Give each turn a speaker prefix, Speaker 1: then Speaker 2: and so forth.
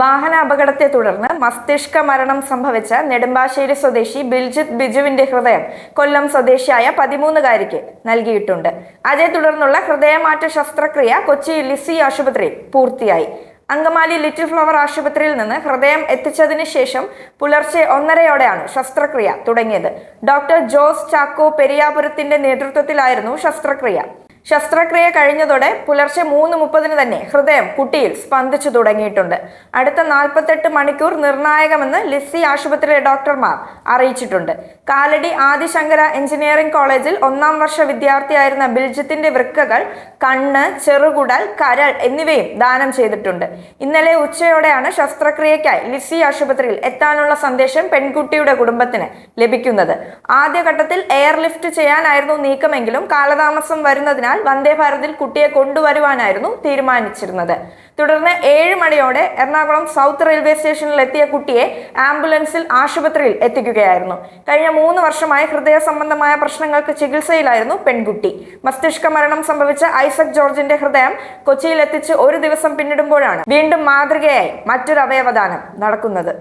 Speaker 1: വാഹന അപകടത്തെ തുടർന്ന് മസ്തിഷ്ക മരണം സംഭവിച്ച നെടുമ്പാശ്ശേരി സ്വദേശി ബിൽജിത്ത് ബിജുവിന്റെ ഹൃദയം കൊല്ലം സ്വദേശിയായ പതിമൂന്നുകാരിക്ക് നൽകിയിട്ടുണ്ട്. അതേ തുടർന്നുള്ള ഹൃദയമാറ്റ ശസ്ത്രക്രിയ കൊച്ചി ലിസി ആശുപത്രിയിൽ പൂർത്തിയായി. അങ്കമാലി ലിറ്റിൽ ഫ്ലവർ ആശുപത്രിയിൽ നിന്ന് ഹൃദയം എത്തിച്ചതിന് ശേഷം പുലർച്ചെ ഒന്നരയോടെയാണ് ശസ്ത്രക്രിയ തുടങ്ങിയത്. ഡോക്ടർ ജോസ് ചാക്കോ പെരിയാപുരത്തിന്റെ നേതൃത്വത്തിലായിരുന്നു ശസ്ത്രക്രിയ. ശസ്ത്രക്രിയ കഴിഞ്ഞതോടെ പുലർച്ചെ മൂന്ന് മുപ്പതിന് തന്നെ ഹൃദയം കുട്ടിയിൽ സ്പന്ദിച്ചു തുടങ്ങിയിട്ടുണ്ട്. അടുത്ത നാൽപ്പത്തെട്ട് മണിക്കൂർ നിർണായകമെന്ന് ലിസി ആശുപത്രിയിലെ ഡോക്ടർമാർ അറിയിച്ചിട്ടുണ്ട്. കാലടി ആദിശങ്കര എഞ്ചിനീയറിംഗ് കോളേജിൽ ഒന്നാം വർഷ വിദ്യാർത്ഥിയായിരുന്ന ബിൽജിത്തിന്റെ വൃക്കകൾ കണ്ണ് ചെറുകുടൽ കരൾ എന്നിവയും ദാനം ചെയ്തിട്ടുണ്ട്. ഇന്നലെ ഉച്ചയോടെയാണ് ശസ്ത്രക്രിയയ്ക്കായി ലിസി ആശുപത്രിയിൽ എത്താനുള്ള സന്ദേശം പെൺകുട്ടിയുടെ കുടുംബത്തിന് ലഭിക്കുന്നത്. ആദ്യഘട്ടത്തിൽ എയർലിഫ്റ്റ് ചെയ്യാനായിരുന്നു നീക്കമെങ്കിലും കാലതാമസം വരുന്നതിനാൽ വന്ദേ ഭാരതിൽ കുട്ടിയെ കൊണ്ടുവരുവാനായിരുന്നു തീരുമാനിച്ചിരുന്നത്. തുടർന്ന് ഏഴ് മണിയോടെ എറണാകുളം സൗത്ത് റെയിൽവേ സ്റ്റേഷനിൽ എത്തിയ കുട്ടിയെ ആംബുലൻസിൽ ആശുപത്രിയിൽ എത്തിക്കുകയായിരുന്നു. കഴിഞ്ഞ മൂന്ന് വർഷമായി ഹൃദയ സംബന്ധമായ പ്രശ്നങ്ങൾക്ക് ചികിത്സയിലായിരുന്നു പെൺകുട്ടി. മസ്തിഷ്ക മരണം സംഭവിച്ച ഐസക് ജോർജിന്റെ ഹൃദയം കൊച്ചിയിൽ എത്തിച്ച് ഒരു ദിവസം പിന്നിടുമ്പോഴാണ് വീണ്ടും മാതൃകയായി മറ്റൊരു അവയവദാനം നടക്കുന്നത്.